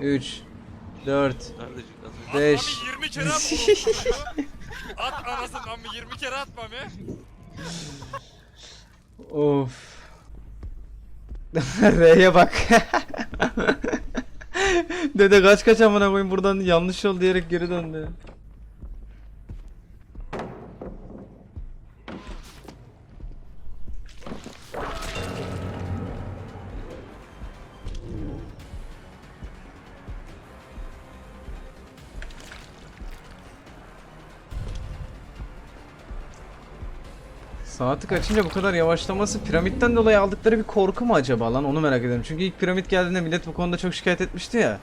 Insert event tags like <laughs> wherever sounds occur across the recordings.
3 4 Nerede az önce? At Beş. Mami 20 kere at. bunu. <laughs> at anasını Mami 20 kere at Mami. Of. <laughs> R'ye bak. <laughs> Dede kaç kaç amına koyayım buradan yanlış yol diyerek geri döndü. Saati kaçınca bu kadar yavaşlaması piramitten dolayı aldıkları bir korku mu acaba lan onu merak ediyorum. Çünkü ilk piramit geldiğinde millet bu konuda çok şikayet etmişti ya.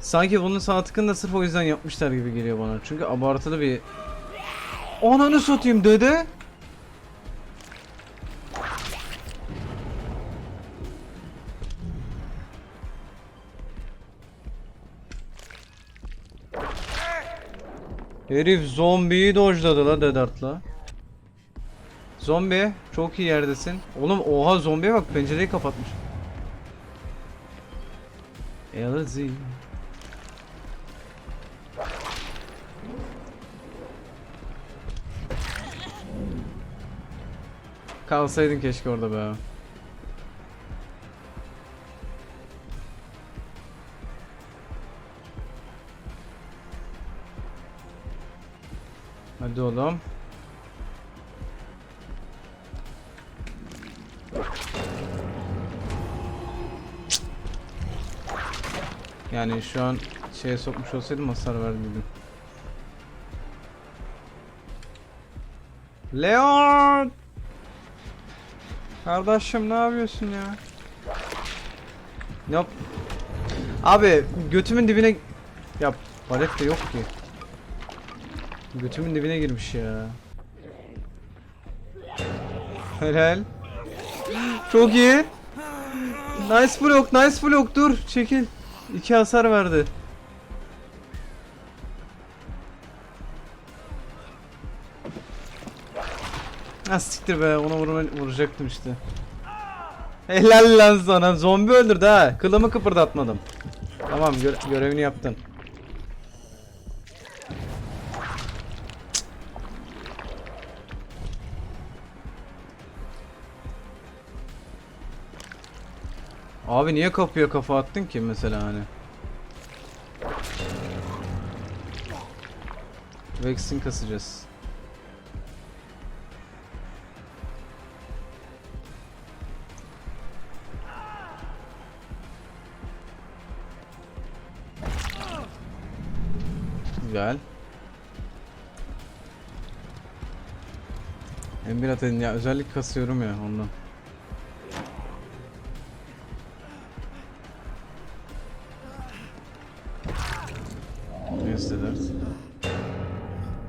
Sanki bunun tıkını da sırf o yüzden yapmışlar gibi geliyor bana. Çünkü abartılı bir... Ananı satayım dede. Herif zombiyi dojladı la dedartla. Zombi çok iyi yerdesin. Oğlum oha zombiye bak pencereyi kapatmış. Elzi. Kalsaydın keşke orada be. Hadi oğlum. Yani şu an şeye sokmuş olsaydım hasar verdiydim. Leon! Kardeşim ne yapıyorsun ya? Yap. Abi götümün dibine ya palet de yok ki. Götümün dibine girmiş ya. Helal. Çok iyi. Nice block, nice block. Dur, çekil. İki hasar verdi. Ha be, ona vurma, vuracaktım işte. Helal lan sana, zombi öldürdü ha. Kılımı kıpırdatmadım. Tamam, gö- görevini yaptın. Abi niye kapıya kafa attın ki mesela hani? Vex'in kasacağız. Güzel. M1 atadın ya özellik kasıyorum ya ondan.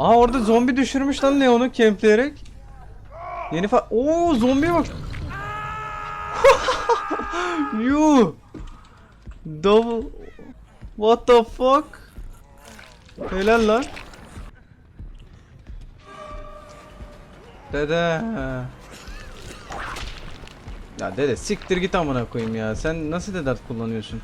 Aa orada zombi düşürmüş lan Leon'u kempleyerek. Yeni fa... Oo zombiye bak. <laughs> you. Double. What the fuck? Helal lan. Dede. Ya dede siktir git amına koyayım ya. Sen nasıl dedat kullanıyorsun?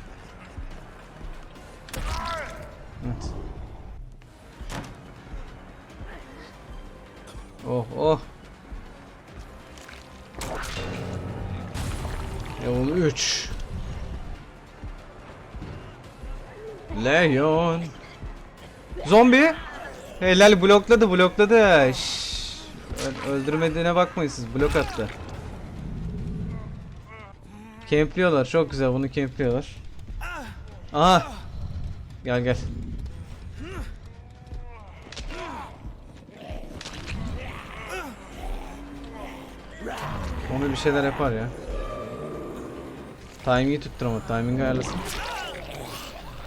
Level 3. Leon. Zombi. Helal blokladı blokladı. Şşş. Ö- Öldürmediğine bakmayın siz blok attı. Kempliyorlar çok güzel bunu kempliyorlar. Aha. Gel gel. Onu bir şeyler yapar ya. Timing'i tutturamadı. Timing'i ayarlasın.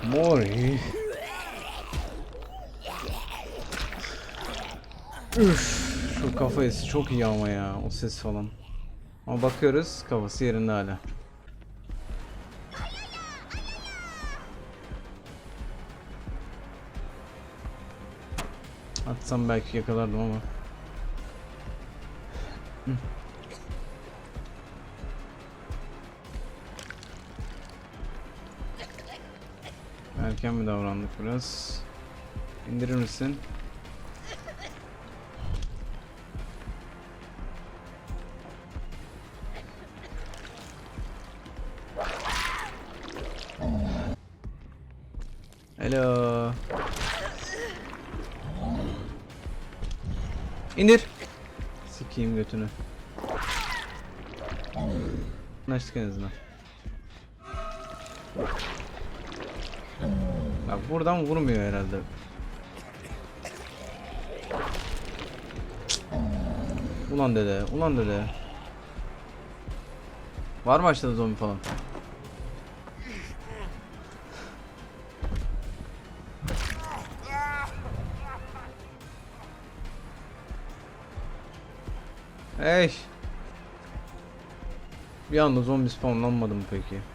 Mori. Üf, şu kafa sesi çok iyi ama ya o ses falan. Ama bakıyoruz kafası yerinde hala. Atsam belki yakalardım ama. Hı. Erken mi davrandık biraz? İndirir misin? Hello. İndir. Sikeyim götünü. Anlaştık en azından. Bak buradan vurmuyor herhalde. Ulan dede, ulan dede. Var mı aşağıda zombi falan? Hey. Bir anda zombi spawnlanmadı mı peki?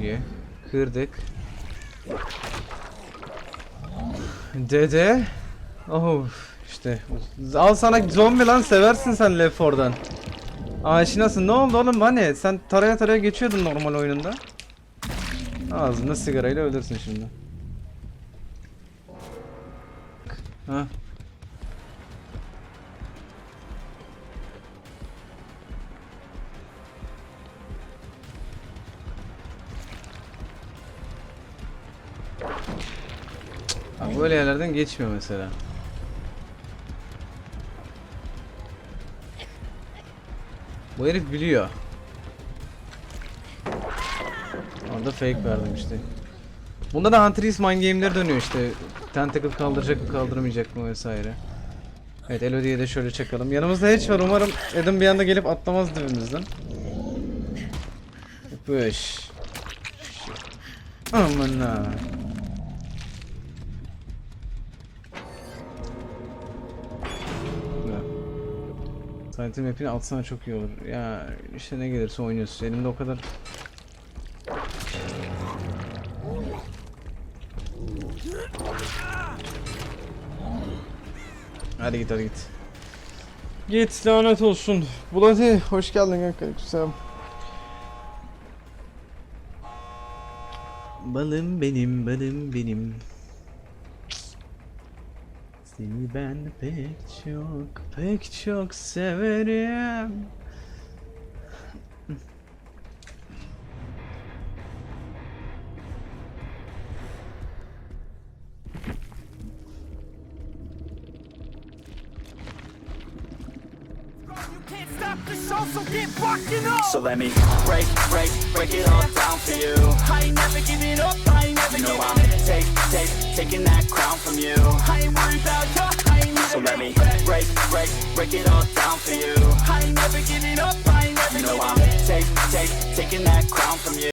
İyi. Kırdık. Dede. Oh işte. Al sana zombi lan seversin sen Left 4'dan. Aşinasın. Ne oldu oğlum hani? Sen taraya taraya geçiyordun normal oyununda. Ağzında sigarayla ölürsün şimdi. Ha. Böyle yerlerden geçmiyor mesela. Bu herif biliyor. Orada fake verdim işte. Bunda da Huntress mind game'leri dönüyor işte. Tentacle kaldıracak mı kaldıramayacak mı vesaire. Evet Elodie'ye de şöyle çakalım. Yanımızda Hedge var umarım Adam bir anda gelip atlamaz dibimizden. Push. Aman ha. Silent map'ini atsana çok iyi olur. Ya işte ne gelirse oynuyorsun. Elimde o kadar Hadi git hadi git. Git lanet olsun. Bloody hoş geldin kanka. Güzel. Balım benim, balım benim. Seni ben pek çok, pek çok severim. Can't stop the show, so get rocking up. So let me break, break, break it all down for you. I ain't never giving up, I ain't never You know giving I'm take, take, taking that crown from you. I ain't worried about you, I ain't never So let me break, break, break it all down for you. I ain't never giving up, I ain't never You know giving I'm take, take, taking that crown from you.